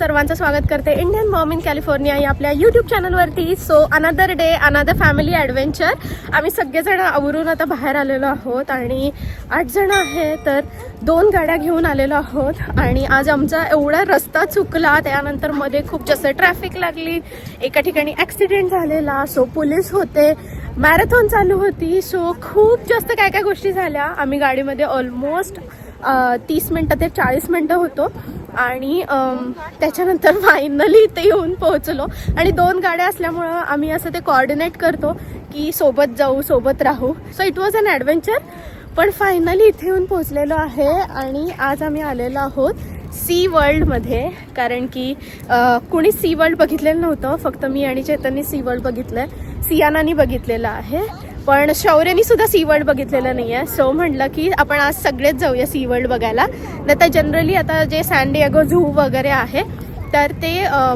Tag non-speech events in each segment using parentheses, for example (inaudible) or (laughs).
सर्वांचं स्वागत करते. इंडियन मॉम इन कॅलिफोर्निया या आपल्या युट्यूब चॅनलवरती so another day another family adventure आम्ही सगळेजण आवरून आता बाहेर आलेलो आहोत आणि आठ जण आहे तर दोन गाड्या घेऊन आलेलो आहोत. आणि आज आमचा एवढा रस्ता चुकला त्यानंतरमध्ये खूप जास्त ट्रॅफिक लागली. एका ठिकाणी ॲक्सिडेंट झालेला सो पोलीस होते. मॅरेथॉन चालू होती सो खूप जास्त काय काय गोष्टी झाल्या. आम्ही गाडीमध्ये ऑलमोस्ट तीस मिनटं ते चाळीस मिनटं होतो. आणि त्याच्यानंतर फायनली इथे येऊन पोहोचलो. आणि दोन गाड्या असल्यामुळं आम्ही असं ते कॉर्डिनेट करतो की सोबत जाऊ सोबत राहू. So it was an adventure पण फायनली इथे येऊन पोहोचलेलो आहे आणि आज आम्ही आलेलो आहोत सी वर्ल्डमध्ये कारण की कुणी सी वर्ल्ड बघितलेलं नव्हतं. फक्त मी आणि चेतननी सी वर्ल्ड बघितलं आहे सियानानी बघितलेलं आहे. पण शौर्यनी सुद्धा सी वर्ल्ड बघितलेलं नाही आहे सो म्हटलं की आपण आज सगळेच जाऊया सी वर्ल्ड बघायला. नाही तर जनरली आता जे सॅन्डियागो झू वगैरे आहे तर ते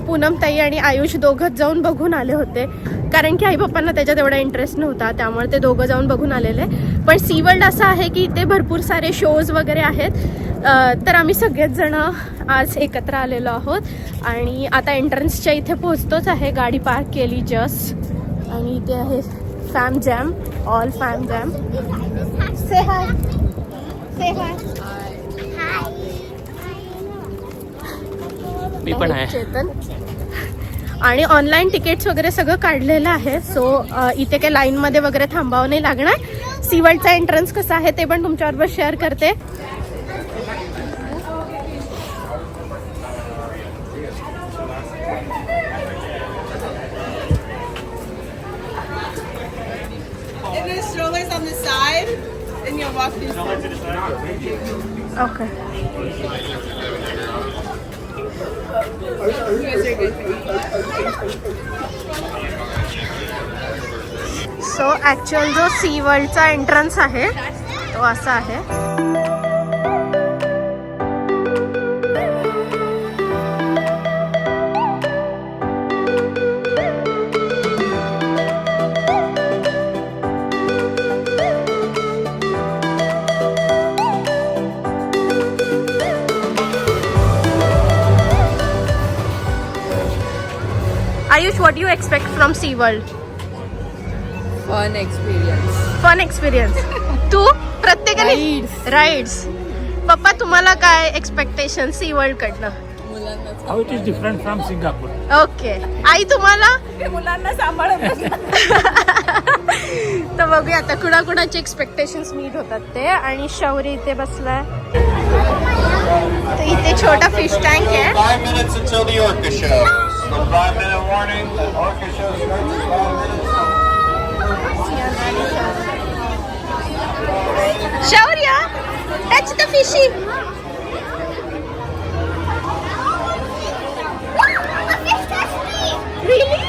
पूनमताई आणि आयुष दोघंच जाऊन बघून आले होते. कारण की आई पप्पांना त्याच्यात एवढा इंटरेस्ट नव्हता त्यामुळे ते दोघं जाऊन बघून आलेले. पण सी वर्ल्ड असं आहे की इथे भरपूर सारे शोज वगैरे आहेत. तर आम्ही सगळेच जण आज एकत्र आलेलो आहोत. आणि आता एंट्रन्सच्या इथे पोहोचतोच आहे. गाडी पार्क केली जस्ट आणि इथे आहे fam jam all fam jam say hi say hi मी पण आहे. चेतन. आणि ऑनलाईन तिकीट्स वगैरे सगळं काढलेलं आहे. सो इथे काही लाईनमध्ये वगैरे थांबावं नाही लागणार. सीवर्ल्डचा एंट्रन्स कसं आहे ते पण तुमच्याबरोबर शेअर करते And there's on the side, and you'll walk through. Okay. So actual जो सी वर्ल्डचा एंट्रन्स आहे तो असा आहे Ayush what you expect from Sea World Fun experience. Fun experience तू प्रत्येकाने राईड्स पप्पा तुम्हाला काय एक्सपेक्टेशन सी वर्ल्ड कडनं How it is different from Singapore? Okay आई तुम्हाला? मुलांना सांभाळत (laughs) तर बघूया आता कुणाकुणाचे एक्सपेक्टेशन्स मीट होतात ते. आणि शौर्य इथे बसलाय. तर इथे छोटा फिश टँक आहे. Five minutes until the orca The five minute warning, starts in five minutes. Shaurya, the fishy. Really?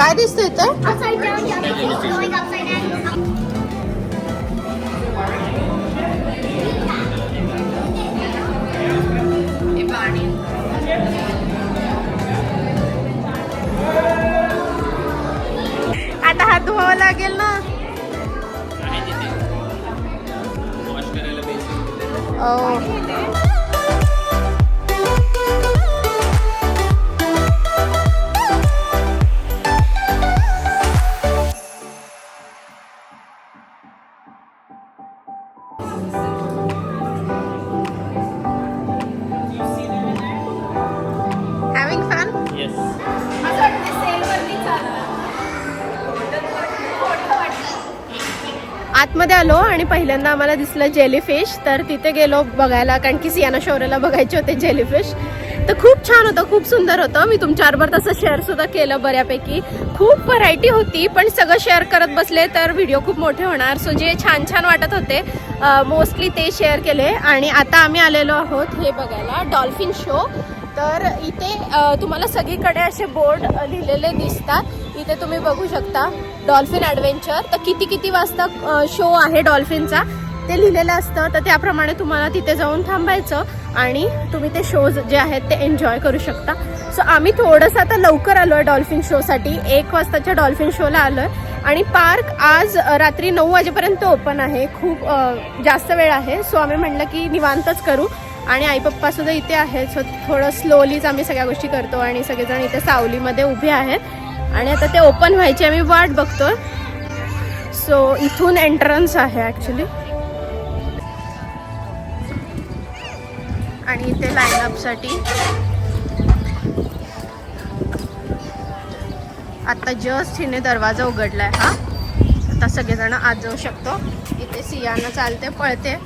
काय दिसतंय down. आता हात धुवावा लागेल ना ओ. आतमध्ये आलो आणि पहिल्यांदा आम्हाला दिसलं जेलीफिश तर तिथे गेलो बघायला कारण की सियाना शौर्याला बघायचे होते जेलीफिश तर खूप छान होतं खूप सुंदर होतं. मी तुमच्याबरोबर तसं शेअर सुद्धा केलं बऱ्यापैकी. खूप व्हरायटी होती पण सगळं शेअर करत बसले तर व्हिडिओ खूप मोठे होणार. सो जे छान छान वाटत होते मोस्टली ते शेअर केले. आणि आता आम्ही आलेलो आहोत हे बघायला डॉल्फिन शो तर इथे तुम्हाला सगळीकडे असे बोर्ड लिहिलेले दिसतात. इथे तुम्ही बघू शकता डॉल्फिन ॲडव्हेंचर. तर किती किती वाजता शो आहे डॉल्फिनचा? ते लिहिलेलं असतं. तर त्याप्रमाणे तुम्हाला तिथे जाऊन थांबायचं आणि तुम्ही ते शोज जे आहेत ते एन्जॉय करू शकता. सो आम्ही थोडंसं आता लवकर आलो आहे डॉल्फिन शोसाठी एक वाजताच्या डॉल्फिन शोला आलो आहे आणि पार्क आज रात्री नऊ वाजेपर्यंत ओपन आहे. खूप जास्त वेळ आहे. सो आम्ही म्हटलं की निवांतच करू. आणि आई पप्पासुद्धा इथे आहेत. सो थोडं स्लोलीच आम्ही सगळ्या गोष्टी करतो आणि सगळेजण इथे सावलीमध्ये उभे आहेत. आणि आता ते ओपन व्हायची आम्ही वाट बघतो सो इथून एंट्रन्स आहे ॲक्च्युली आणि इथे लाईनअपसाठी आता जस्ट हिने दरवाजा उघडलाय हा. आता सगळेजण आत जाऊ शकतो. इथे सियानं चालते पळते.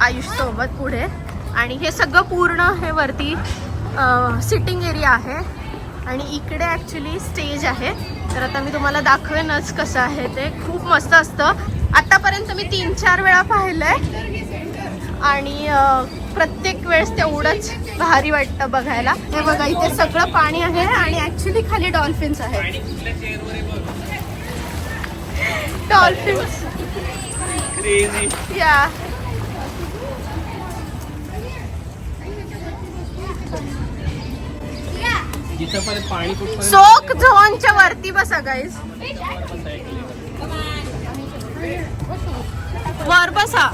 आयुष सोबत पुढे. आणि हे सगळं पूर्ण हे वरती सिटिंग एरिया आहे. आणि इकडे ॲक्च्युली स्टेज आहे. तर आता मी तुम्हाला दाखवेनच कसं आहे ते. खूप मस्त असतं. आतापर्यंत मी तीन चार वेळा पाहिलंय. आणि अ, प्रत्येक वेळेस तेवढंच भारी वाटतं बघायला. हे बघा इथे सगळं पाणी आहे आणि ॲक्च्युली खाली डॉल्फिन्स आहेत. डॉल्फिन्स या चोक झोनच्या वरती बसा गाईज वर बसा.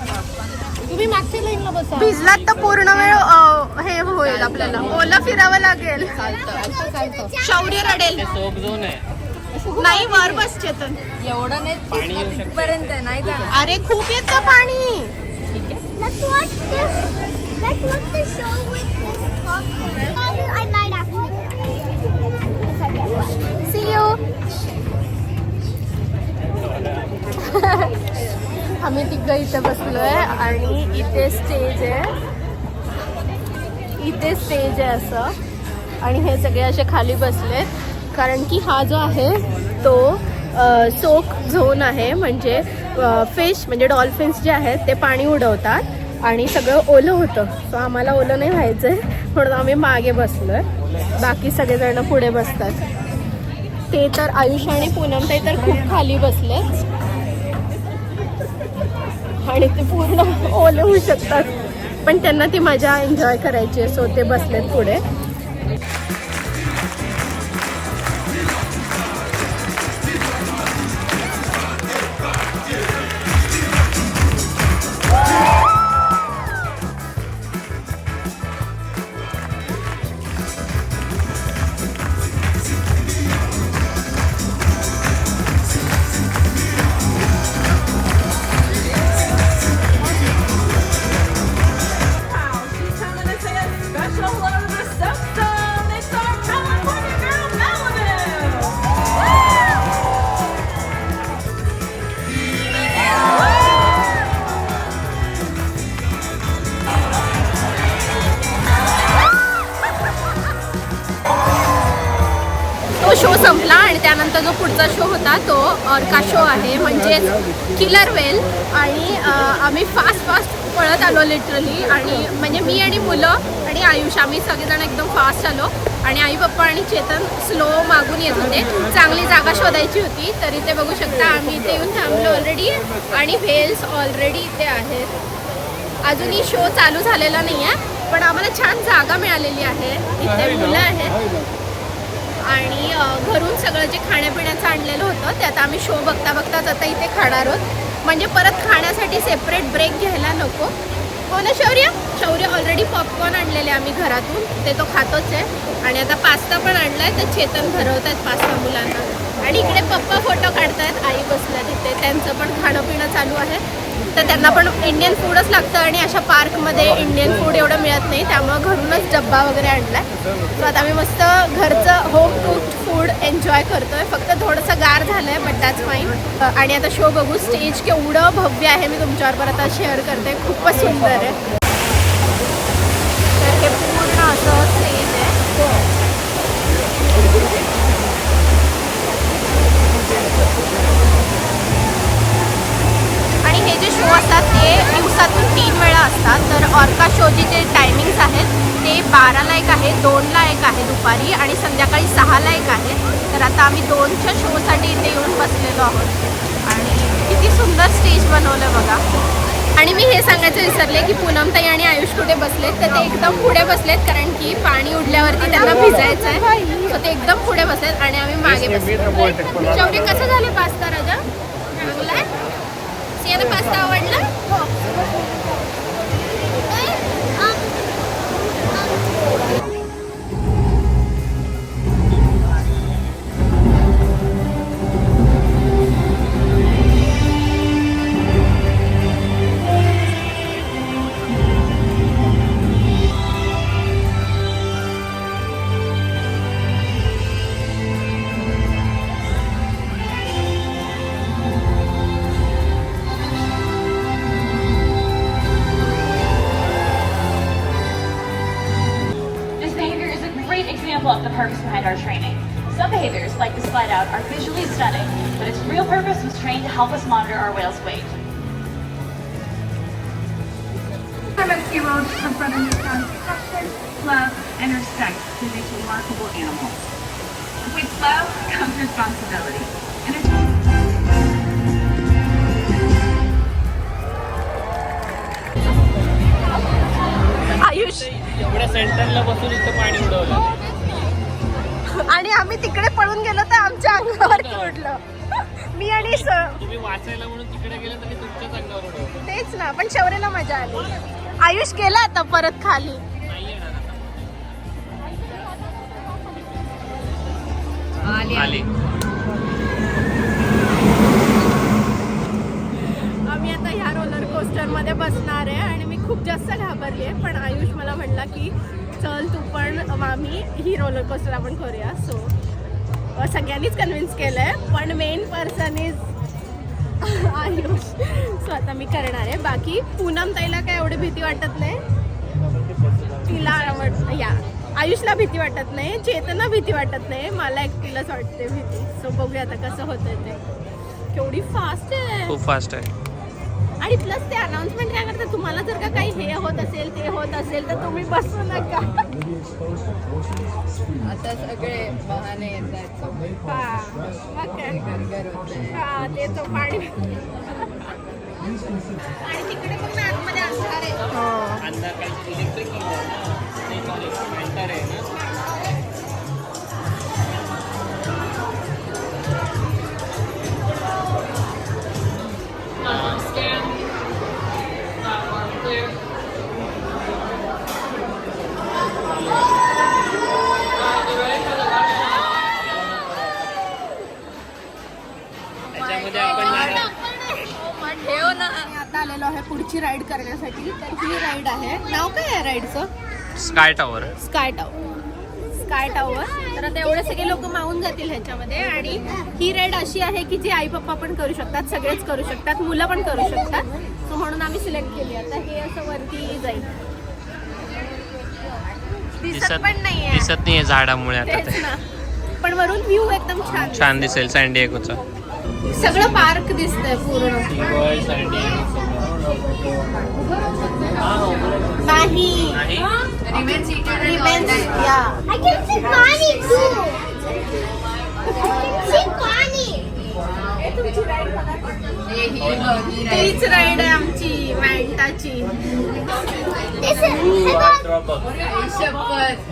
तुम्ही मागच्या लाईनला बसा. भिजलात तर पूर्ण वेळ अ, हे होईल आपल्याला. ओलं फिरावं लागेल. चालतं चालतं शौर्य रडेल. सोक झोन आहे. नाही वर बस चेतन. एवढं नाही पाणी येऊ शकतं. पर्यंत नाही जाणार. अरे खूप येतं पाणी. Let's watch this. Let's watch the show with See you. See आम्ही तिघं इथे बसलोय आणि इथे स्टेज आहे. इथे स्टेज आहे असं. आणि हे सगळे असे खाली बसलेत. कारण की हा जो आहे तो सोक झोन आहे. म्हणजे फिश म्हणजे डॉल्फिन्स जे आहेत ते पाणी उडवतात. आणि सगळं ओलं होतं. सो आम्हाला ओलं नाही व्हायचं आहे म्हणून आम्ही मागे बसलोय. बाकी सगळेजण पुढे बसतात. ते तर आयुष आणि पूनम ते तर खूप खाली बसले आणि ते पूर्ण ओले होऊ शकतात. पण त्यांना ती मजा एन्जॉय करायची आहे सो ते बसलेत पुढे. तो शो संपला आणि त्यानंतर जो पुढचा शो होता तो ऑर्का शो आहे. म्हणजेच किलर वेल आणि आम्ही फास्ट फास्ट पळत आलो लिटरली आणि म्हणजे मी आणि मुलं आणि आयुष आम्ही सगळेजण एकदम फास्ट आलो. आणि आई पप्पा आणि चेतन स्लो मागून येत होते. चांगली जागा शोधायची होती तरी ते बघू शकता. आम्ही इथे येऊन थांबलो ऑलरेडी आणि व्हेल्स ऑलरेडी इथे आहेत. अजूनही शो चालू झालेला नाही आहे पण आम्हाला छान जागा मिळालेली आहे. इथे मुलं आहेत. आणि घरून सगळं जे खाण्यापिण्याचं आणलेलं होतं ते आता आम्ही शो बघता बघताच आता इथे खाणार आहोत. म्हणजे परत खाण्यासाठी सेपरेट ब्रेक घ्यायला नको. हो ना शौर्य? शौर्य ऑलरेडी पॉपकॉर्न आणलेले आम्ही घरातून. ते तो खातोच आहे. आणि आता पास्ता पण आणलाय तर चेतन भरवत आहेत पास्ता मुलांना. आणि इकडे पप्पा फोटो काढतायत. आई बसल्या तिथे. त्यांचं पण खाणं पिणं चालू आहे. तर त्यांना पण इंडियन फूडच लागतं आणि अशा पार्कमध्ये इंडियन फूड एवढं मिळत नाही. त्यामुळं घरूनच डब्बा वगैरे आणला सो आता आम्ही मस्त घरचं होम कुक्ड फूड एन्जॉय करतोय. फक्त थोडंसं गार झालंय बट दॅट्स फाईन आणि आता शो बघू. स्टेज केवढं भव्य आहे मी तुमच्याबरोबर आता शेअर करते. खूपच सुंदर आहे. तर हे पूर्ण असं स्टेज आहे. असतात. तर ऑर्का शोची जे टायमिंग्स आहेत ते बाराला एक आहे दोनला एक आहे दुपारी आणि संध्याकाळी सहाला एक आहे. तर आता आम्ही दोनच्या शोसाठी इथे येऊन बसलेलो आहोत. आणि किती सुंदर स्टेज बनवलं बघा. आणि मी हे सांगायचं विसरले की पूनमताई आणि आयुष कुठे बसलेत? तर ते एकदम पुढे बसलेत कारण की पाणी उडल्यावरती त्यांना भिजायचं आहे तर ते एकदम पुढे बसलेत आणि आम्ही मागे बसलो शेवटी कसं झालं पास्ता राजा? चांगला? आहे पास्ता आवडला? MSC roads confront a newfound passion, love, and respect for these remarkable animals. With love comes responsibility. And it's Ayush एवढ्या सेंटरला बसून इथं पाणी उडवलं आणि आम्ही तिकडे पळून गेलो तर आमच्या अंगावरती उडलं मी आणि स- तुम्ही वाचायला म्हणून तिकडे गेलं तरी तुमच्याच अंगावर उडवलं तेच ना पण शौर्यला मजा आली आयुष गेला आता परत खाली. आली. आम्ही आता ह्या रोलर कोस्टरमध्ये बसणार आहे आणि मी खूप जास्त घाबरली आहे पण आयुष मला म्हणला की चल तू पण मामी ही रोलर कोस्टर आपण करूया. सो सगळ्यांनीच कन्व्हिन्स केलंय पण main person is Ayush. So आता मी करणार आहे. बाकी पूनम ताईला काय एवढी भीती वाटत नाही? तिला आवड या. आयुषला भीती वाटत नाही. चेतना भीती वाटत नाही. मला एकटीलाच वाटते भीती. सो बघूया आता कसं होतं ते. केवढी फास्ट आहे. खूप फास्ट आहे. आणि प्लस ते अनाउन्समेंट काय करतात? तुम्हाला जर का काही हे होत असेल ते होत असेल तर तुम्ही बसू नका. आता सगळे बहाने येत आहेत. ते तो पाणी. आणि तिकडे पण आतमध्ये असणार आहे. अंधार काही इलेक्ट्रिक आहे ना? पुढची राईड करण्यासाठी. तर ही राईड आहे. नाव काय आहे राईडचं sky tower sky tower sky tower तर आता एवढे सगळे लोक मावून जातील ह्याच्यामध्ये. आणि ही राईड अशी आहे की जी आई पप्पा पण करू शकतात सगळेच करू शकतात मुलं पण करू शकतात. सो म्हणून आम्ही सिलेक्ट केली. आता हे असं वरती जाईल. दिसत पण नाहीये. दिसत नाहीये झाडामुळे आता ते. ना. पण वरून व्ह्यू एकदम छान छान दिसेल. सँडिएगोचा सगळं पार्क दिसतंय पूर्ण. नाही Revenge, yeah. I can see Bonnie too. I can see Bonnie. तीच राईड आहे आमची मॅन्टाची शपथ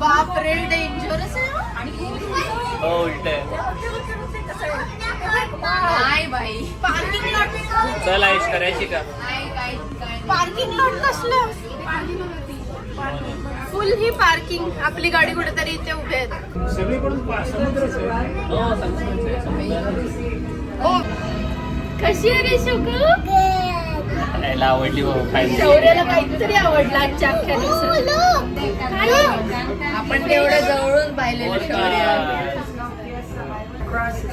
बापरे डेंजरस आहे हो उलट नाही बाई पार्किंग लॉट चल आयुष करायची का? पार्किंग लॉट कसलं? फुल ही पार्किंग आपली गाडी कुठेतरी इथे उभे आहेत हो ओ कशी आहे रे शुकू. यायला आवडली खायला शौर्याला काहीतरी आवडलं आजच्या अख्ख्या दिवसात. आहे? आपण तेवढं जवळून पाहिलेलं शौर्य.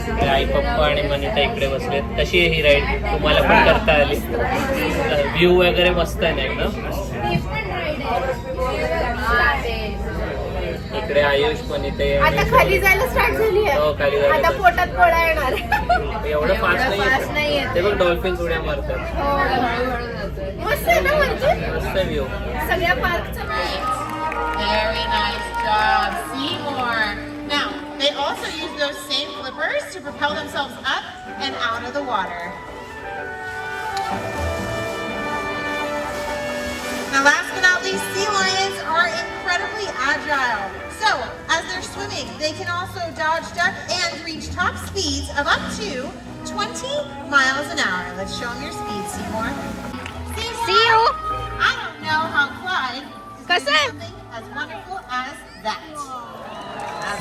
ते आई पप्पा आणि मनीता इकडे बसलेत. कशी आहे ही राईड तुम्हाला पण करता आली. व्ह्यू वगैरे मस्त आहे ना एकदम? इकडे आयुष पण इथे आता खाली जायला स्टार्ट झाली हो, खाली आहे जायला. आता पोटात गोळा येणार. एवढं फास्ट नाही. ते बघ डॉल्फिन उड्या मारतात. जातोय मस्त आहे ना म्हणजे? मस्त व्ह्यू सगळ्या पार्कचं Very nice job, Seymour. also use those same flippers to propel themselves up and out of the water. Now last but not least, sea lions are incredibly agile. So as they're swimming, they can also dodge, duck, and reach top speeds of up to 20 miles an hour. Let's show them your speed, Seymour. Seymour, Seymour. I don't know how Clyde is something as wonderful as that.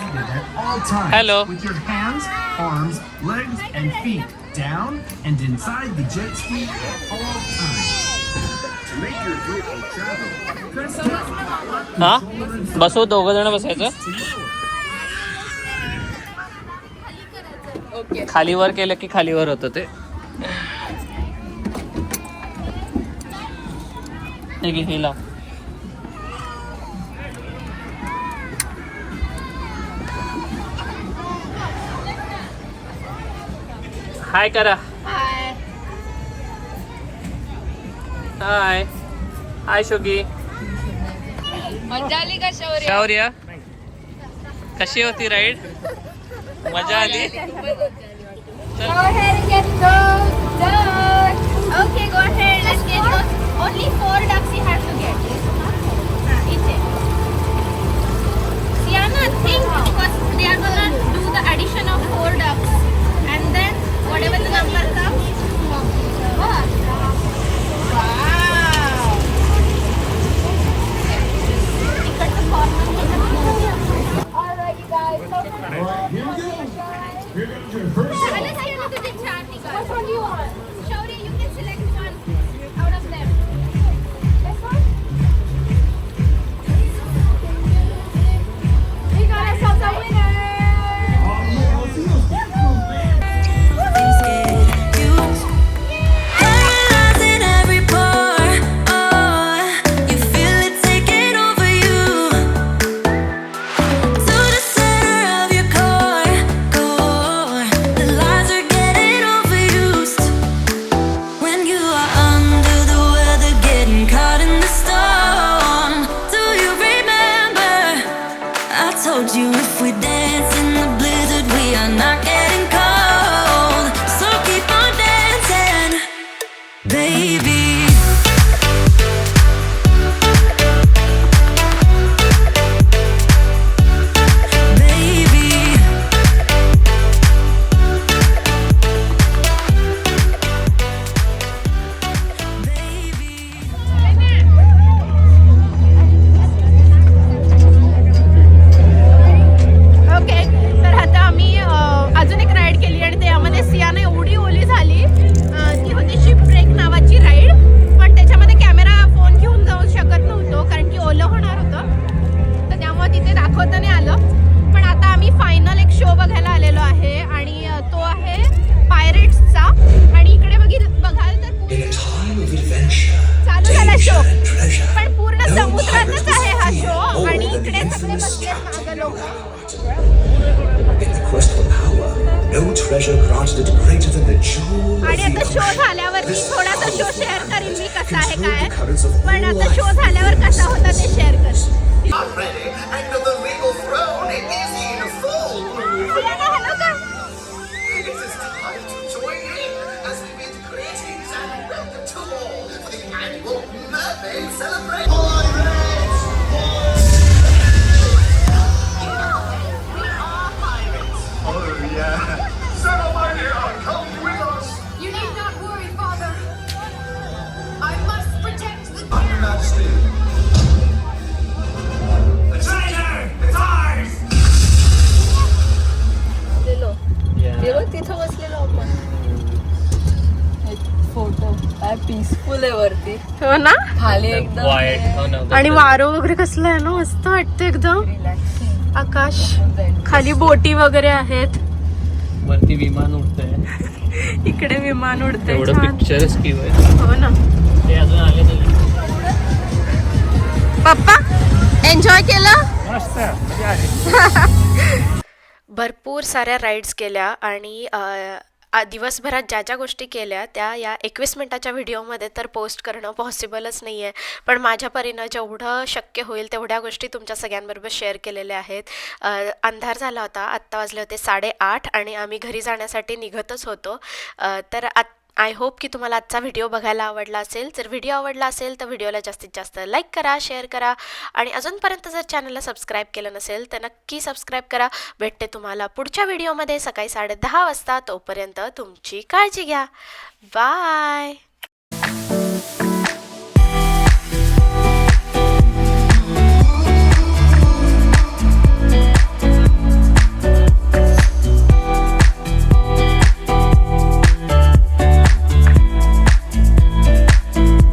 At all times. Hello. With your hands, arms, legs, and feet down and inside the jet ski at all times. To make your vehicle travel, press down. हा बसू दोघ जण बसायचं खालीवर केलं की खालीवर होतं ते हे हे लाव हाय करा हाय हाय शोगी मजा आली का शौर्य शौर्य कशी होती राईड मजा आली. Okay, go ahead. Let's get those. Only four ducks you have to get. Ah. Sienna, think because they are gonna do the addition of four ducks, whatever the थोडासा शो शेअर करीन मी कसा आहे काय पण आता शो life. झाल्यावर कसा होता ते शेअर करीन बघ तिथं बसलेलो आपण. फोटो काय पीसफुल आहे वरती. हो ना? खाली एकदम आणि वारं वगैरे कसलं आहे ना? मस्त वाटतं एकदम. आकाश. खाली बोटी वगैरे आहेत. वरती विमान उडतंय. (laughs) इकडे विमान उडतंय पिक्चरच हो ना. पप्पा एन्जॉय केलं? मस्त (laughs) भरपूर साऱ्या राईड्स केल्या आणि दिवसभरात ज्या ज्या गोष्टी केल्या त्या या एकवीस मिनटाच्या व्हिडिओमध्ये तर पोस्ट करणं पॉसिबलच नाही आहे पण माझ्या परीनं जेवढं शक्य होईल तेवढ्या गोष्टी तुमच्या सगळ्यांबरोबर शेअर केलेल्या आहेत. अंधार झाला होता आत्ता वाजले होते साडेआठ आणि आम्ही घरी जाण्यासाठी निघतच होतो. तर आत आय होप की तुम्हाला आजचा व्हिडिओ बघायला आवडला असेल. जर व्हिडिओ आवडला असेल तर व्हिडिओला जास्तीत जास्त लाईक करा शेअर करा. आणि अजूनपर्यंत जर चॅनलला सबस्क्राईब केलं नसेल तर नक्की सबस्क्राईब करा. भेटते तुम्हाला पुढच्या व्हिडिओमध्ये सकाळी साडेदहा वाजता. तोपर्यंत तुमची काळजी घ्या. बाय